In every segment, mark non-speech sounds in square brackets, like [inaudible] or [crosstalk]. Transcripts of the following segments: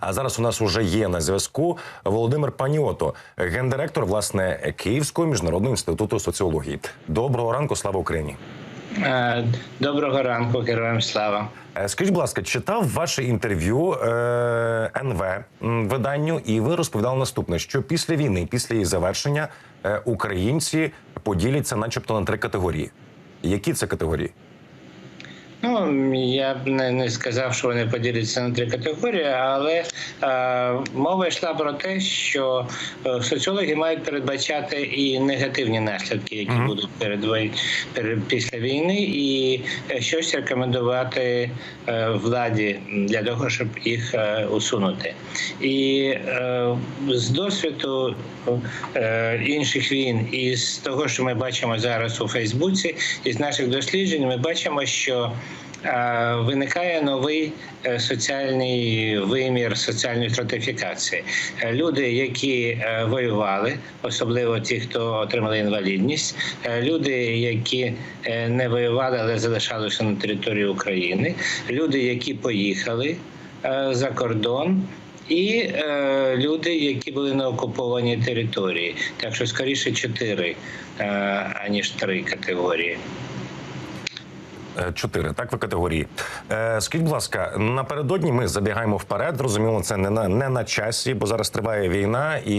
А зараз у нас уже є на зв'язку Володимир Паніото, гендиректор власне Київського міжнародного інституту соціології. Доброго ранку, слава Україні. Е, Доброго ранку, героям слава. Е, Скажіть, будь ласка, читав ваше інтерв'ю е, НВ виданню, і ви розповідали наступне: що після війни, після її завершення, е, українці поділяться, начебто, на три категорії. Які це категорії? Ну я б не, не сказав, що вони поділяться на три категорії, але е, мова йшла про те, що е, соціологи мають передбачати і негативні наслідки, які Мгм. будуть перед, перед після війни, і е, щось рекомендувати е, владі для того, щоб їх е, усунути. І е, з досвіду е, інших війн, і з того, що ми бачимо зараз у Фейсбуці, і з наших досліджень, ми бачимо, що виникає новий е, соціальний вимір соціальної стратифікації. Е, Люди, які е, воювали, особливо ті, хто отримали інвалідність, люди, які не воювали, але залишалися на території України, люди, які поїхали за кордон. І е, люди, які були на окупованій території, так що скоріше чотири е, аніж три категорії. Чотири, так, ви категорії. Е, Скажіть, будь ласка, напередодні ми забігаємо вперед. Зрозуміло, це не на не на часі, бо зараз триває війна, і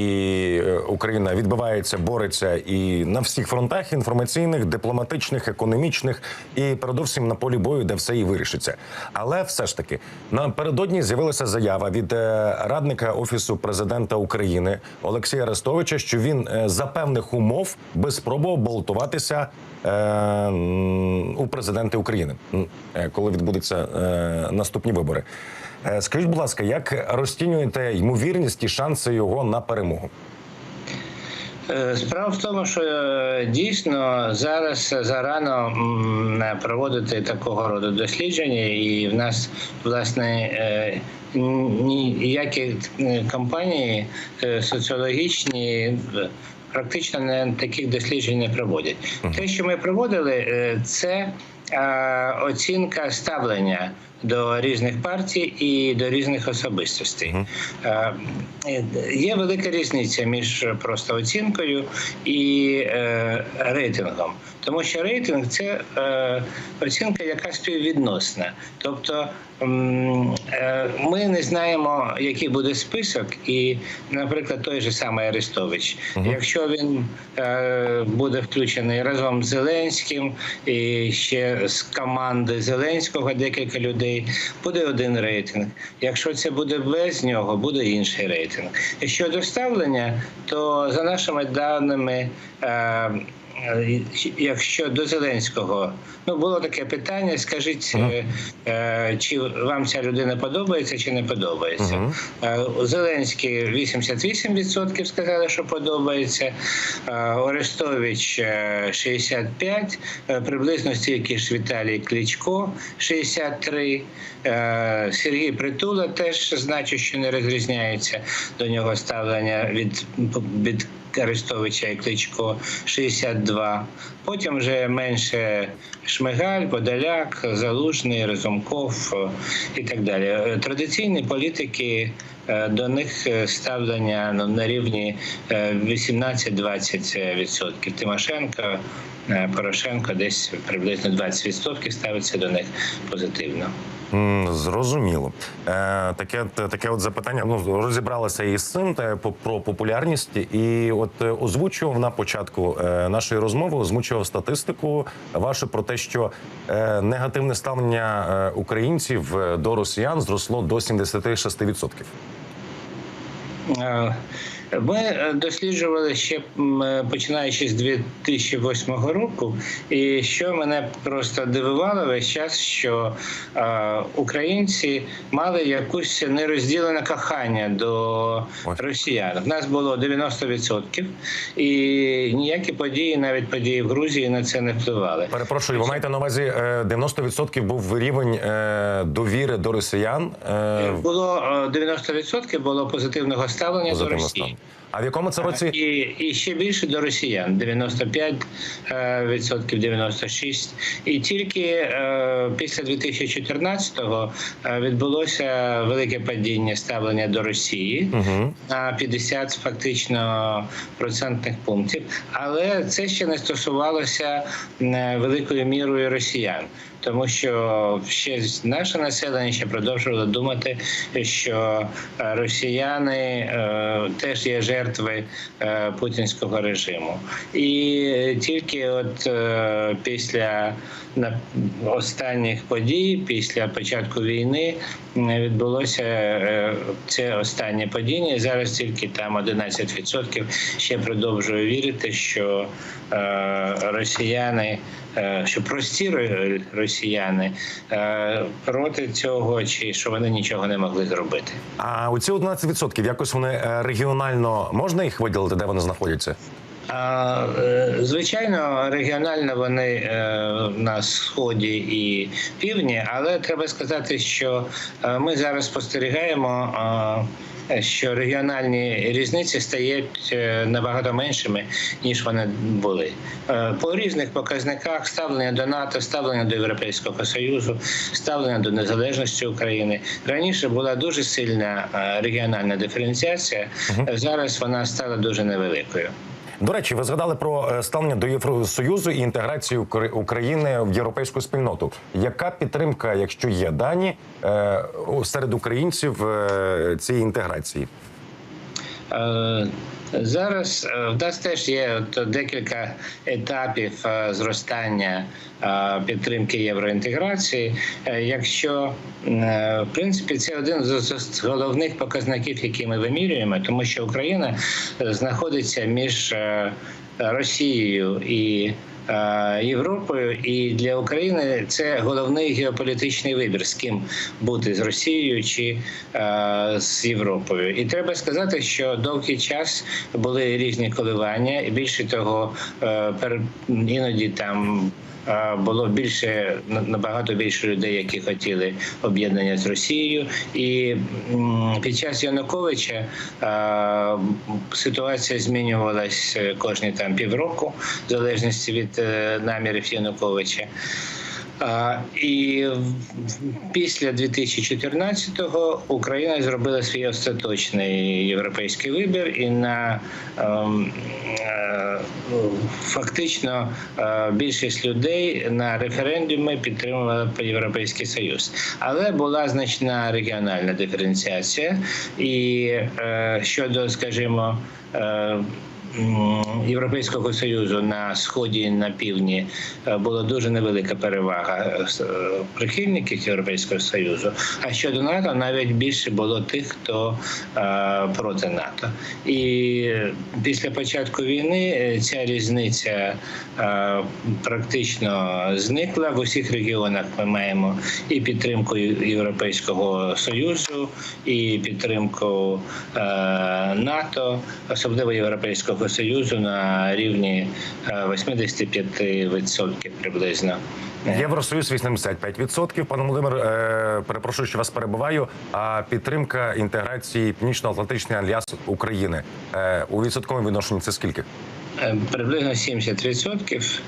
е, Україна відбивається, бореться і на всіх фронтах інформаційних, дипломатичних, економічних, і передовсім на полі бою, де все і вирішиться. Але все ж таки напередодні з'явилася заява від е, радника офісу президента України Олексія Арестовича, що він е, за певних умов би спробував балотуватися е, у президенти України, е, коли відбудуться е, наступні вибори. Е, Скажіть, будь ласка, як розцінюєте ймовірність і шанси його на перемогу? Справа в тому, що дійсно зараз зарано проводити такого роду дослідження, і в нас власне ніякі компанії соціологічні. Практично не таких досліджень не проводять. Те, що ми проводили, це оцінка ставлення до різних партій і до різних особистостей. Е, Є велика різниця між просто оцінкою і е, рейтингом, тому що рейтинг це е, оцінка, яка співвідносна. Тобто е, ми не знаємо, який буде список, і, наприклад, той же самий Арестович, якщо він е, буде включений разом з Зеленським і ще з команди Зеленського декілька людей, буде один рейтинг. Якщо це буде без нього, буде інший рейтинг. Щодо ставлення, то за нашими даними. Е, Якщо до Зеленського ну було таке питання, скажіть, е, е, чи вам ця людина подобається чи не подобається? Мгм. Е, Зеленський 88% сказали, що подобається. Е, Орестович е, 65, е, приблизно стільки ж Віталій Кличко 63, е, Сергій Притула теж значить, що не розрізняється до нього ставлення від, від Арестовича і Кличко 62. Потім вже менше Шмигаль, Подоляк, Залужний, Разумков е, і так далі. Е, Традиційні політики е, до них ставлення ну, на рівні е, 18-20%. Тимошенко, Порошенко десь приблизно 20% ставиться до них позитивно. Зрозуміло. Е, таке, таке от запитання. Ну розібралися із цим та про популярність, і от е, озвучував на початку е, нашої розмови, озвучував статистику вашу про те, що е, негативне ставлення українців до росіян зросло до 76%. Е, Ми е, досліджували ще е, починаючи з 2008 року, і що мене просто дивувало весь час, що е, українці мали якусь нерозділене кохання до росіян. В нас було 90%, і ніякі події, навіть події в Грузії, на це не впливали. Перепрошую, ви маєте на увазі е, 90% був рівень довіри до росіян. Було е, 90% було позитивного ставлення до Росії. А в якому це році? І, і ще більше до росіян 95 е, відсотків, 96. І тільки е, після 2014-го е, відбулося велике падіння ставлення до Росії Угу. на 50 фактично процентних пунктів, але це ще не стосувалося е, великою мірою росіян. Тому що ще наше населення ще продовжувало думати, що е, росіяни е, теж є жертви е, путінського режиму, і тільки от після на- останніх подій, після початку війни, відбулося це останнє падіння. Зараз тільки там 11% ще продовжую вірити, що росіяни, що прості ро- росіяни е, проти цього, чи що вони нічого не могли зробити. А у ці 11% якось вони е, регіонально можна їх виділити, де вони знаходяться? Е, Звичайно, регіонально вони е, на сході і півдні, але треба сказати, що е, ми зараз спостерігаємо. Що регіональні різниці стають набагато меншими ніж вони були по різних показниках: ставлення до НАТО, ставлення до Європейського союзу, ставлення до незалежності України. Раніше була дуже сильна регіональна диференціація. Зараз вона стала дуже невеликою. До речі, ви згадали про е, ставлення до Євросоюзу і інтеграцію Укра- України в європейську спільноту. Яка підтримка, якщо є дані е, серед українців е, цієї інтеграції? Зараз е, в нас теж є декілька етапів е, зростання е, підтримки євроінтеграції. Якщо в принципі це один з головних показників, які ми вимірюємо, тому що Україна знаходиться між Росією і Європою, і для України це головний геополітичний вибір, з ким бути з Росією чи е, з Європою. І треба сказати, що довгий час були різні коливання, і більше того, е, пер- іноді там. Е, Було більше на- набагато більше людей, які хотіли об'єднання з Росією, і під час Януковича е, ситуація змінювалась е, кожні там півроку, в залежності від намірів Януковича. І після 2014-го Україна зробила свій остаточний європейський вибір, і на ем, е, фактично е, більшість людей на референдумі підтримувала Європейський Союз, але була значна регіональна диференціація. І е, щодо, скажімо, Європейського союзу на сході і на півдні е, була дуже невелика перевага е, е, прихильників Європейського союзу. А щодо НАТО, навіть більше було тих, хто проти НАТО. І після початку війни ця різниця практично зникла в усіх регіонах. Ми маємо і підтримку Європейського союзу, і підтримку НАТО, особливо Європейського союзу на рівні е, 85% приблизно. Е, Євросоюз 85%. Пане Володимир, е, перепрошую, що вас перебуваю. А підтримка інтеграції Північно-Атлантичний альянс України е, у відсотковому відношенні це скільки? Приблизно 70%.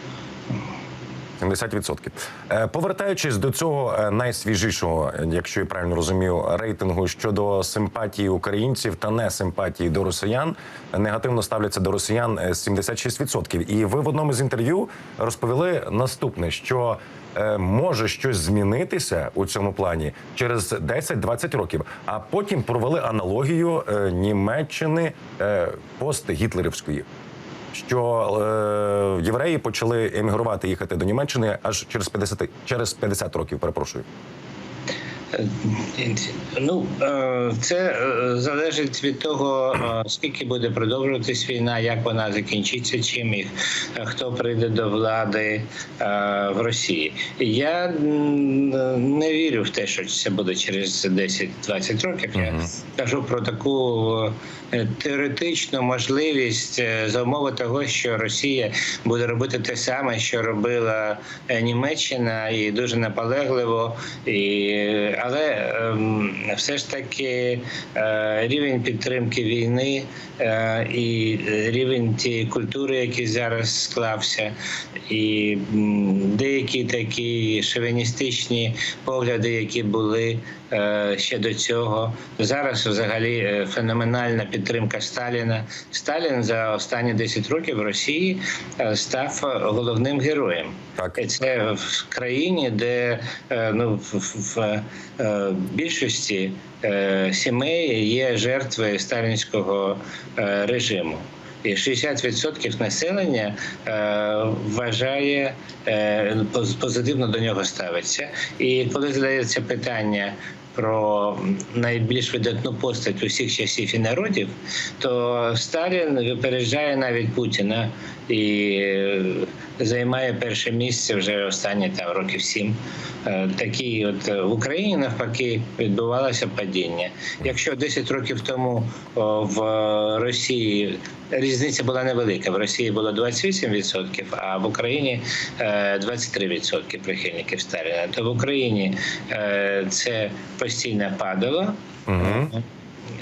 70%. Е, Повертаючись до цього е, найсвіжішого, е, якщо я правильно розумію, рейтингу щодо симпатії українців та несимпатії до росіян, негативно ставляться до росіян е, 76%. І ви в одному з інтерв'ю розповіли наступне: що е, може щось змінитися у цьому плані через 10-20 років. А потім провели аналогію е, Німеччини е, постгітлерівської що е, євреї почали емігрувати їхати до Німеччини аж через 50, через 50 років. Перепрошую. Ну е, це е, залежить від того, е, скільки буде продовжуватись війна, як вона закінчиться, чим їх хто прийде до влади в Росії. Я не вірю в те, що це буде через 10-20 років. Я кажу про таку теоретичну можливість е, за умови того, що Росія буде робити те саме, що робила е, Німеччина, і дуже наполегливо, і Але ем, все ж таки е, рівень підтримки війни е, і рівень тієї культури, який зараз склався, і деякі такі шовіністичні погляди, які були е, ще до цього. Зараз взагалі е, феноменальна підтримка Сталіна. Сталін за останні 10 років в Росії е, став головним героєм. Так. Це в країні, де е, ну, в, в, в е, більшості е, сімей є жертви сталінського е, режиму. І 60% населення е, вважає е, позитивно до нього ставиться. І коли задається питання про найбільш видатну постать усіх часів і народів, то Сталін випереджає навіть Путіна і е, займає перше місце вже останні там років сім. Е, Такі от е, в Україні навпаки відбувалося падіння. Якщо 10 років тому в Росії різниця була невелика, в Росії було 28%, а в Україні е, 23% прихильників Сталіна, то в Україні е, це постійно падало. Угу.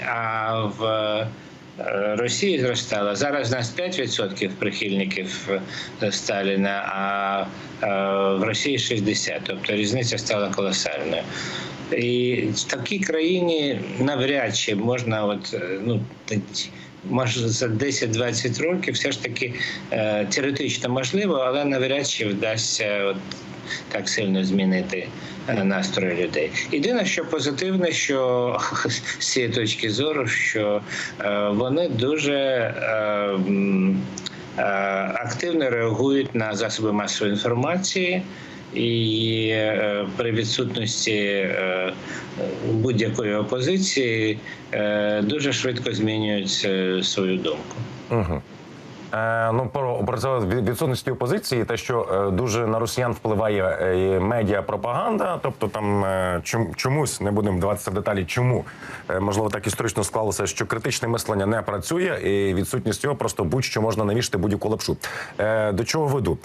А в е, Росії зростало. Зараз у нас 5% прихильників е, Сталіна, а е, в Росії 60%. Тобто різниця стала колосальною. І в такій країні навряд чи можна, от, ну, може за 10-20 років, все ж таки е, теоретично можливо, але навряд чи вдасться от, так сильно змінити е, настрої людей. Єдине, що позитивне, що [laughs] з цієї точки зору, що е, вони дуже е, активно реагують на засоби масової інформації. І при відсутності будь-якої опозиції дуже швидко змінюють свою думку. Угу. Е, ну, про, про відсутності опозиції, те, що е, дуже на росіян впливає е, медіапропаганда, тобто там чом, чомусь не будемо вдаватися в деталі, чому можливо так історично склалося, що критичне мислення не працює, і відсутність його просто будь-що можна навішати будь-яку лапшу. До чого веду?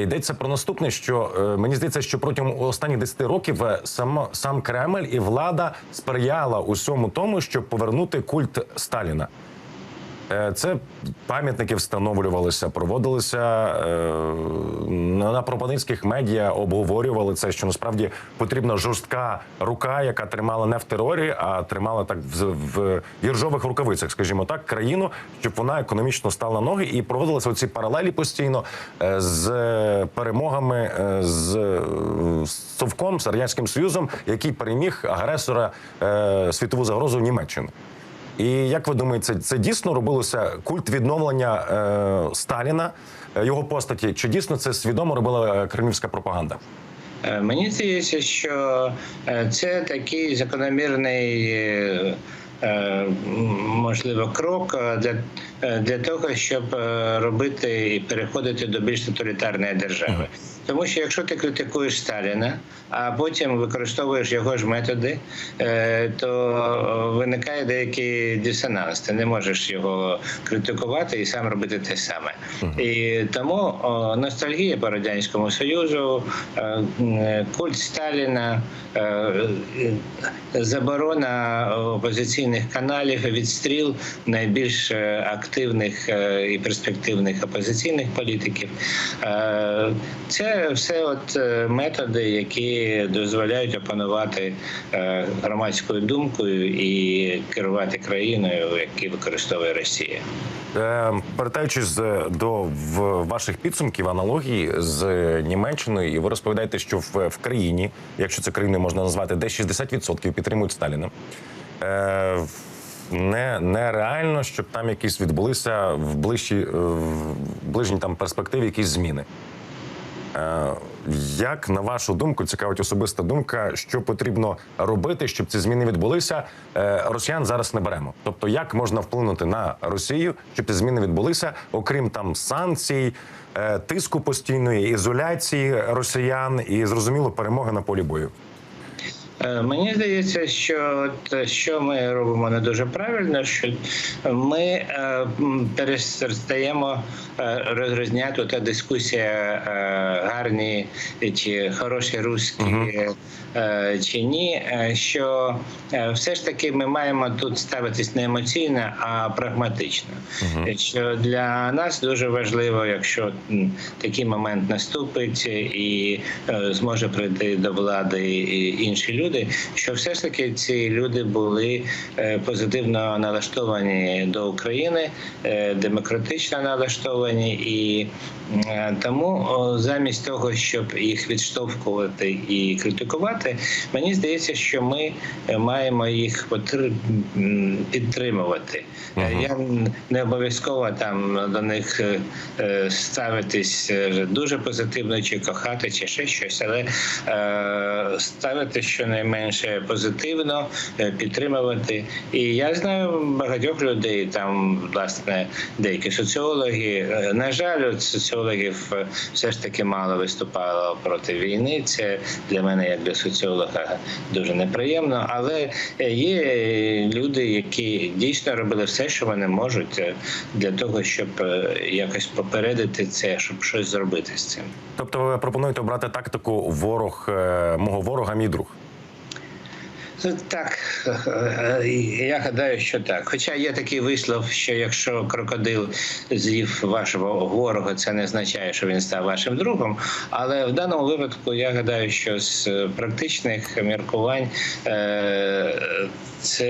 Йдеться про наступне, що мені здається, що протягом останніх 10 років само, сам Кремль і влада сприяла усьому тому, щоб повернути культ Сталіна. Е, Це пам'ятники встановлювалися, проводилися е, на пропагандистських медіа, обговорювали це, що насправді потрібна жорстка рука, яка тримала не в терорі, а тримала так в, в віржових рукавицях, скажімо так, країну, щоб вона економічно стала на ноги, і проводилися оці паралелі постійно е, з перемогами з, Совком, з радянським союзом, який переміг агресора світову загрозу Німеччини. І як ви думаєте, це, це дійсно робилося культ відновлення е, Сталіна, е, його постаті? Чи дійсно це свідомо робила е, кремлівська пропаганда? Е, Мені здається, що це такий закономірний. Можливо, крок для, для того, щоб е, робити і переходити до більш тоталітарної держави. Тому що якщо ти критикуєш Сталіна, а потім використовуєш його ж методи, е, то виникає деякий дисонанс. Ти не можеш його критикувати і сам робити те саме. І тому ностальгія по радянському союзу, е, культ Сталіна, е, е, заборона опозиційних каналів, відстріл найбільш е, активних е, і перспективних опозиційних політиків. Е, Це все от е, методи, які дозволяють опанувати громадською думкою і керувати країною, які використовує Росія. Повертаючись до ваших підсумків аналогії з Німеччиною, і ви розповідаєте, що в, в країні, якщо це країни можна назвати, де 60% підтримують Сталіна. Не, нереально, щоб там якісь відбулися в ближчій, е, в ближній там перспективі якісь зміни. Е, Як на вашу думку, цікавить особиста думка, що потрібно робити, щоб ці зміни відбулися? Е, Росіян зараз не беремо. Тобто, як можна вплинути на Росію, щоб ці зміни відбулися, окрім там санкцій, е, тиску постійної ізоляції росіян і зрозуміло перемоги на полі бою? Е, Мені здається, що от, що ми робимо не дуже правильно, що ми е, перестаємо е, розрізняти та дискусія е, гарні чи хороші русські е, чи ні. е, Що е, все ж таки ми маємо тут ставитись не емоційно, а прагматично. Що для нас дуже важливо, якщо такий момент наступить і е, зможе прийти до влади інші люди, що все ж таки ці люди були е, позитивно налаштовані до України, е, демократично налаштовані, і е, тому замість того, щоб їх відштовхувати і критикувати, мені здається, що ми е, маємо їх підтримувати. Е, Я не обов'язково там до них е, ставитись дуже позитивно, чи кохати, чи ще щось, але ставити щонайменше позитивно, підтримувати. І я знаю багатьох людей, там власне деякі соціологи. На жаль, соціологів все ж таки мало виступало проти війни. Це для мене, як для соціолога, дуже неприємно. Але є люди, які дійсно робили все, що вони можуть е, для того, щоб е, якось попередити це, щоб щось зробити з цим. Тобто, ви пропонуєте обрати тактику ворог е, мого ворога, мій друг. Так, е, я гадаю, що так. Хоча є такий вислов, що якщо крокодил з'їв вашого ворога, це не означає, що він став вашим другом. Але в даному випадку я гадаю, що з практичних міркувань е, це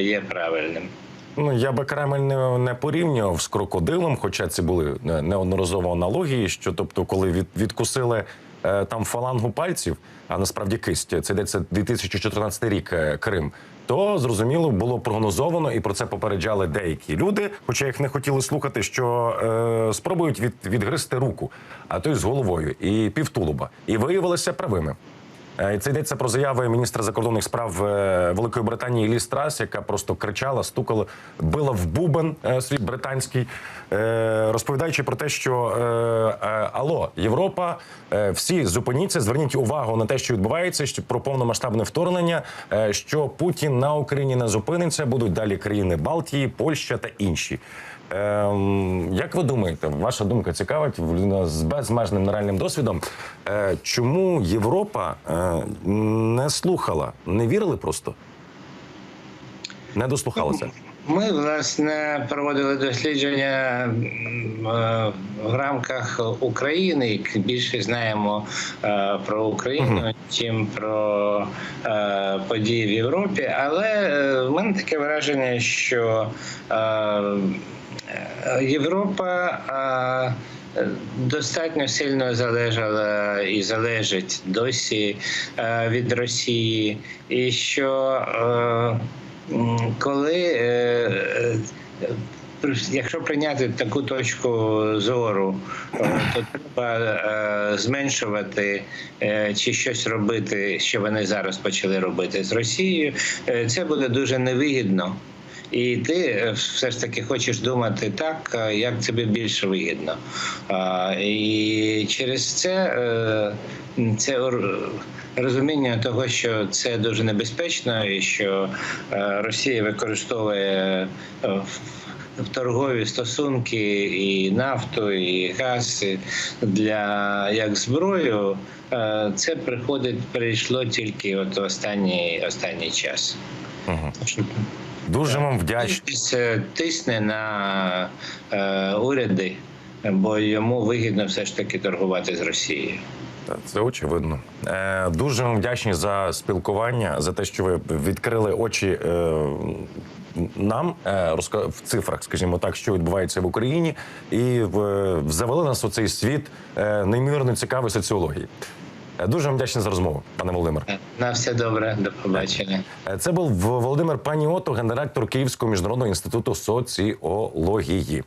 є правильним. Ну я би Кремль не, не порівнював з крокодилом, хоча це були е, неодноразово аналогії. Що тобто, коли від, відкусили е, там фалангу пальців, а насправді кисть, це йдеться 2014 рік е, Крим. То зрозуміло було прогнозовано, і про це попереджали деякі люди, хоча їх не хотіли слухати, що е, спробують від, відгризти руку, а то й з головою, і півтулуба, і виявилися правими. Е, Це йдеться про заяви міністра закордонних справ е, Великої Британії Лі Страс, яка просто кричала, стукала, била в бубен е, свій британський, розповідаючи про те, що алло, Європа, всі зупиніться, зверніть увагу на те, що відбувається, що про повномасштабне вторгнення, що Путін на Україні не зупиниться, будуть далі країни Балтії, Польща та інші. Ем, як ви думаєте, ваша думка цікавить людина з безмежним нереальним досвідом? Е, чому Європа е, не слухала, не вірили просто? Не дослухалася? Ми власне проводили дослідження е, в рамках України. Більше знаємо е, про Україну, чим про е, події в Європі. Але в мене таке враження, що Європа. Достатньо сильно залежала і залежить досі від Росії, і що коли е, е, Якщо прийняти таку точку зору, е, то треба зменшувати чи щось робити, що вони зараз почали робити з Росією. Це буде дуже невигідно. І ти е, все ж таки хочеш думати так, е, як тобі більше вигідно. І через це, е, це розуміння того, що це дуже небезпечно, і що Росія використовує в- торгові стосунки і нафту, і газ для як зброю. Це приходить, прийшло тільки от останній останній час. Угу. Дуже вам вдячний. Тисне на е, уряди, бо йому вигідно все ж таки торгувати з Росією. Це очевидно. Е, дуже вам вдячні за спілкування, за те, що ви відкрили очі е, нам е, в цифрах, скажімо так, що відбувається в Україні, і завели нас у цей світ е, неймовірно цікавої соціології. Е, Дуже вам вдячний за розмову, пане Володимир. На все добре, до побачення. Е, Це був Володимир Паніото, гендиректор Київського міжнародного інституту соціології.